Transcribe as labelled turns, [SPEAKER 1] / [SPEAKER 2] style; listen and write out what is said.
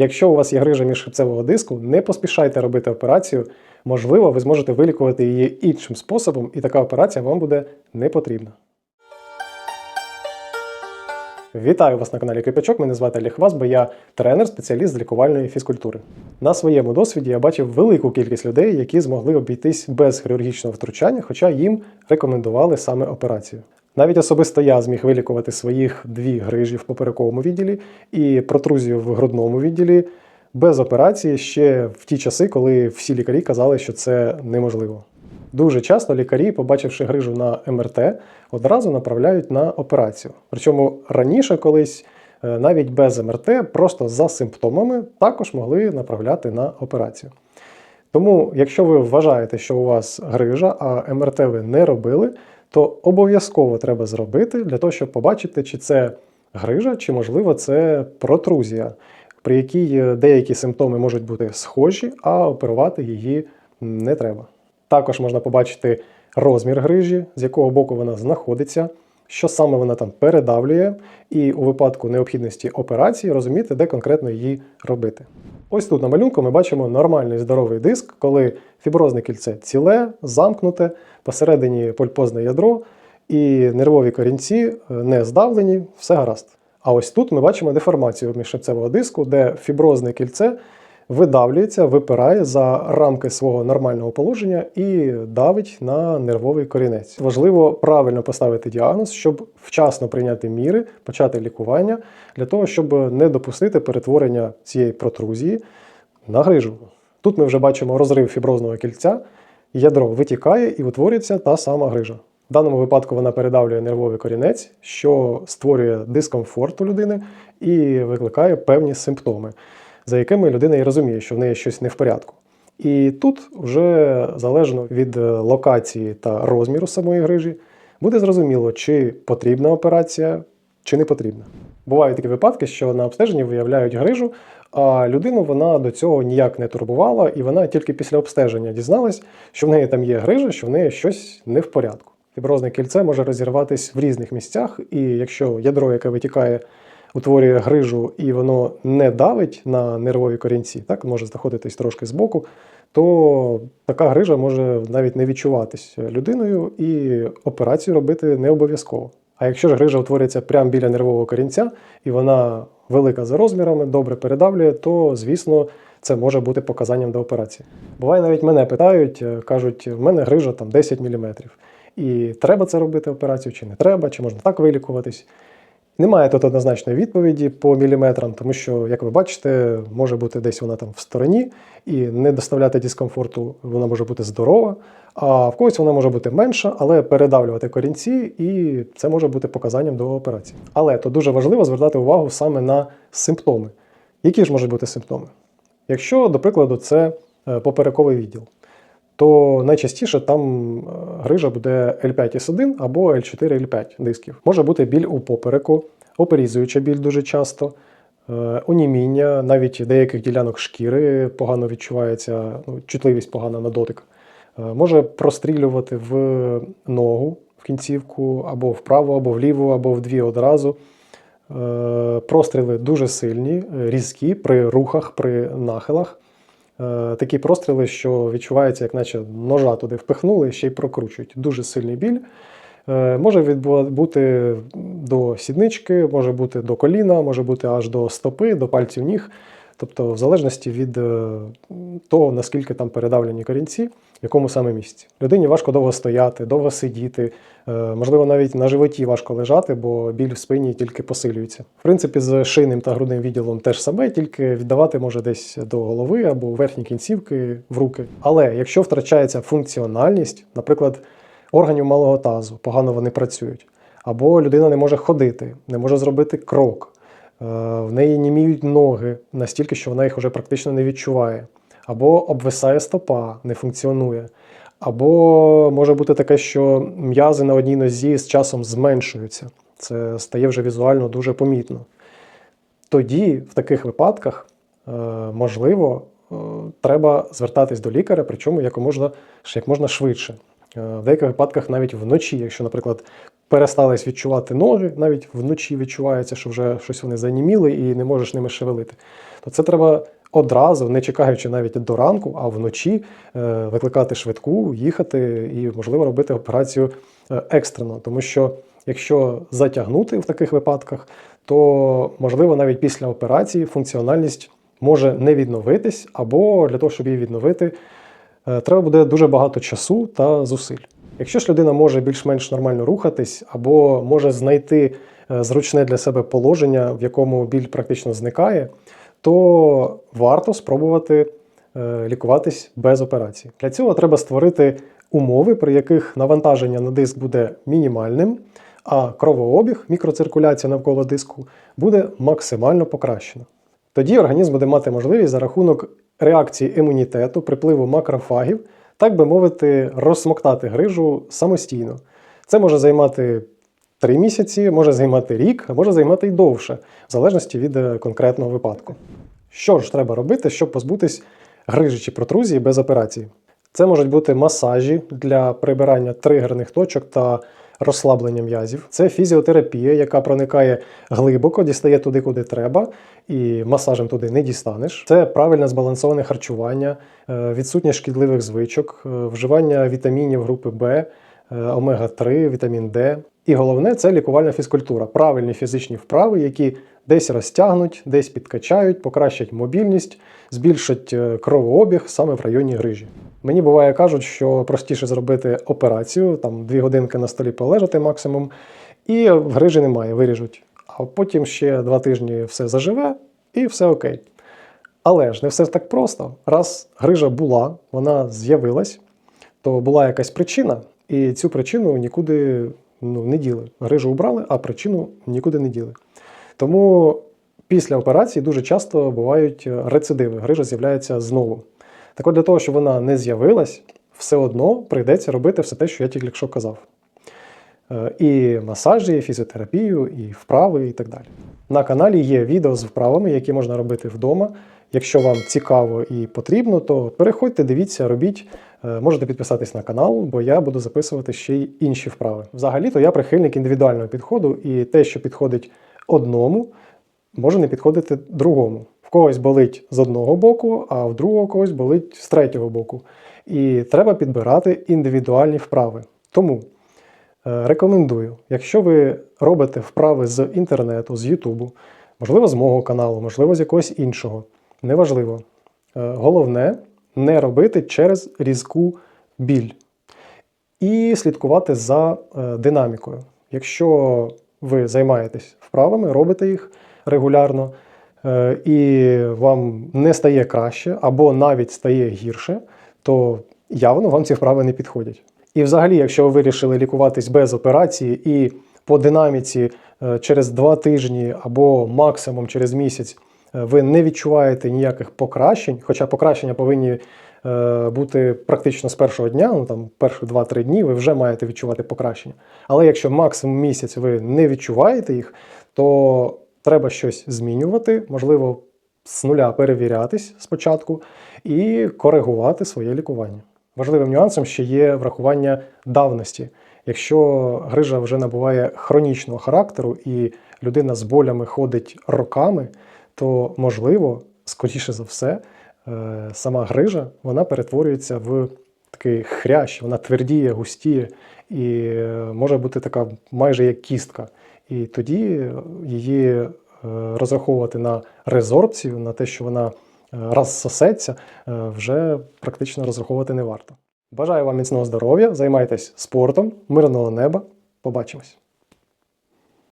[SPEAKER 1] Якщо у вас є грижа міжхребцевого диску, не поспішайте робити операцію. Можливо, ви зможете вилікувати її іншим способом, і така операція вам буде не потрібна. Вітаю вас на каналі Кипячок. Мене звати Олег Вазба, я тренер, спеціаліст з лікувальної фізкультури. На своєму досвіді я бачив велику кількість людей, які змогли обійтись без хірургічного втручання, хоча їм рекомендували саме операцію. Навіть особисто я зміг вилікувати своїх дві грижі в поперековому відділі і протрузію в грудному відділі без операції ще в ті часи, коли всі лікарі казали, що це неможливо. Дуже часто лікарі, побачивши грижу на МРТ, одразу направляють на операцію. Причому раніше колись е, навіть без МРТ, просто за симптомами також могли направляти на операцію. Тому, якщо ви вважаєте, що у вас грижа, а МРТ ви не робили, то обов'язково треба зробити для того, щоб побачити, чи це грижа, чи можливо це протрузія, при якій е, деякі симптоми можуть бути схожі, а оперувати її не треба. Також можна побачити розмір грижі, з якого боку вона знаходиться, що саме вона там передавлює, і у випадку необхідності операції розуміти, де конкретно її робити. Ось тут на малюнку ми бачимо нормальний здоровий диск, коли фіброзне кільце ціле, замкнуте, посередині пульпозне ядро, і нервові корінці е, не здавлені, все гаразд. А ось тут ми бачимо деформацію міжшипцевого диску, де фіброзне кільце видавлюється, випирає за рамки свого нормального положення і давить на нервовий корінець. Важливо правильно поставити діагноз, щоб вчасно прийняти міри, почати лікування для того, щоб не допустити перетворення цієї протрузії на грижу. Тут ми вже бачимо розрив фіброзного кільця, ядро витікає і утворюється та сама грижа. В даному випадку вона передавлює нервовий корінець, що створює дискомфорт у людини і викликає певні симптоми за якими людина і розуміє, що в неї щось не в порядку. І тут вже залежно від е, локації та розміру самої грижі, буде зрозуміло, чи потрібна операція, чи не потрібна. Бувають такі випадки, що на обстеженні виявляють грижу, а людину вона до цього ніяк не турбувала, і вона тільки після обстеження дізналась, що в неї там є грижа, що в неї щось не в порядку. Фіброзне кільце може розірватися в різних місцях, і якщо ядро, яке витікає утворює грижу і воно не давить на нервові корінці, так може знаходитись трошки збоку, то така грижа може навіть не відчуватись людиною і операцію робити не обов'язково. А якщо ж грижа утворюється прямо біля нервового корінця, і вона велика за розмірами, добре передавлює, то звісно. Це може бути показанням до операції. Буває, навіть мене питають, кажуть, в мене грижа там 10 мм. І треба це робити операцію, чи не треба, чи можна так вилікуватись. Немає тут однозначної відповіді по міліметрам, тому що, як ви бачите, може бути десь вона там в стороні і не доставляти дискомфорту, вона може бути здорова, а в когось вона може бути менша, але передавлювати корінці, і це може бути показанням до операції. Але то дуже важливо звертати увагу саме на симптоми. Які ж можуть бути симптоми? Якщо, до прикладу, це е, поперековий відділ, то найчастіше там е, грижа буде L5S1 або L4L5 дисків. Може бути біль у попереку, оперізуюча біль дуже часто, е, оніміння, навіть деяких ділянок шкіри погано відчувається, ну, чутливість погана на дотик. Е, може прострілювати в ногу в кінцівку, або вправо, або вліво, або в дві одразу. Простріли дуже сильні, різкі при рухах, при нахилах. Е, такі простріли, що відчувається, як наче ножа туди впихнули, ще й прокручують. Дуже сильний біль. Е, може бути до сіднички, може бути до коліна, може бути аж до стопи, до пальців ніг. Тобто, в залежності від е, того, наскільки там передавлені корінці, в якому саме місці. Людині важко довго стояти, довго сидіти, е, можливо, навіть на животі важко лежати, бо біль в спині тільки посилюється. В принципі, з шийним та грудним відділом теж саме, тільки віддавати може десь до голови або верхні кінцівки в руки. Але якщо втрачається функціональність, наприклад, органів малого тазу, погано вони працюють, або людина не може ходити, не може зробити крок. Е, в неї німіють ноги настільки, що вона їх вже практично не відчуває. Або обвисає стопа, не функціонує. Або може бути таке, що м'язи на одній нозі з часом зменшуються. Це стає вже візуально дуже помітно. Тоді, в таких випадках, е, можливо, е, треба звертатись до лікаря, причому як можна, як можна швидше. Е, В деяких випадках навіть вночі, якщо, наприклад, перестались відчувати ноги, навіть вночі відчувається, що вже щось вони заніміли і не можеш ними шевелити, то це треба одразу, не чекаючи навіть до ранку, а вночі е, викликати швидку, їхати і, можливо, робити операцію е, екстрено. Тому що якщо затягнути в таких випадках, то можливо навіть після операції функціональність може не відновитись, або для того, щоб її відновити, треба буде дуже багато часу та зусиль. Якщо ж людина може більш-менш нормально рухатись, або може знайти е, зручне для себе положення, в якому біль практично зникає, то варто спробувати е, лікуватись без операції. Для цього треба створити умови, при яких навантаження на диск буде мінімальним, а кровообіг, мікроциркуляція навколо диску буде максимально покращена. Тоді організм буде мати можливість за рахунок реакції імунітету, припливу макрофагів, так би мовити, розсмоктати грижу самостійно. Це може займати 3 місяці, може займати рік, а може займати й довше, в залежності від е, конкретного випадку. Що ж треба робити, щоб позбутись грижі чи протрузії без операції? Це можуть бути масажі для прибирання тригерних точок та розслаблення м'язів. Це фізіотерапія, яка проникає глибоко, дістає туди, куди треба, і масажем туди не дістанеш. Це правильне збалансоване харчування, е, відсутність шкідливих звичок, е, вживання вітамінів групи Б, е, омега-3, вітамін Д. І головне це лікувальна фізкультура, правильні фізичні вправи, які десь розтягнуть, десь підкачають, покращать мобільність, збільшать кровообіг саме в районі грижі. Мені буває кажуть, що простіше зробити операцію, там дві годинки на столі полежати максимум, і грижі немає, виріжуть. А потім ще два тижні все заживе і все окей. Але ж не все так просто. Раз грижа була, вона з'явилась, то була якась причина, і цю причину нікуди ну, не діли. Грижу убрали, а причину нікуди не діли. Тому після операції дуже часто бувають рецидиви. Грижа з'являється знову. Так от для того, щоб вона не з'явилась, все одно прийдеться робити все те, що я тільки що казав. Е, І масажі, і фізіотерапію, і вправи, і так далі. На каналі є відео з вправами, які можна робити вдома. Якщо вам цікаво і потрібно, то переходьте, дивіться, робіть. Е, Можете підписатись на канал, бо я буду записувати ще й інші вправи. Взагалі-то я прихильник індивідуального підходу, і те, що підходить одному, може не підходити другому. В когось болить з одного боку, а в другого когось болить з третього боку. І треба підбирати індивідуальні вправи. Тому е, рекомендую, якщо ви робите вправи з інтернету, з Ютубу, можливо, з мого каналу, можливо, з якогось іншого, неважливо. Е, Головне не робити через різку біль і слідкувати за е, динамікою. Якщо ви займаєтесь вправами, робите їх регулярно, і вам не стає краще або навіть стає гірше, то явно вам ці вправи не підходять. І взагалі, якщо ви вирішили лікуватись без операції і по динаміці е, через два тижні або максимум через місяць е, ви не відчуваєте ніяких покращень, хоча покращення повинні е, бути практично з першого дня, ну там перші 2-3 дні ви вже маєте відчувати покращення. Але якщо максимум місяць ви не відчуваєте їх, то треба щось змінювати, можливо, з нуля перевірятись спочатку і коригувати своє лікування. Важливим нюансом ще є врахування давності. Якщо грижа вже набуває хронічного характеру і людина з болями ходить роками, то можливо, скоріше за все, е, сама грижа вона перетворюється в такий хрящ, вона твердіє, густіє і може бути така майже як кістка. І тоді її е, розраховувати на резорбцію, на те, що вона е, розсосеться, е, вже практично розраховувати не варто. Бажаю вам міцного здоров'я, займайтесь спортом, мирного неба. Побачимось!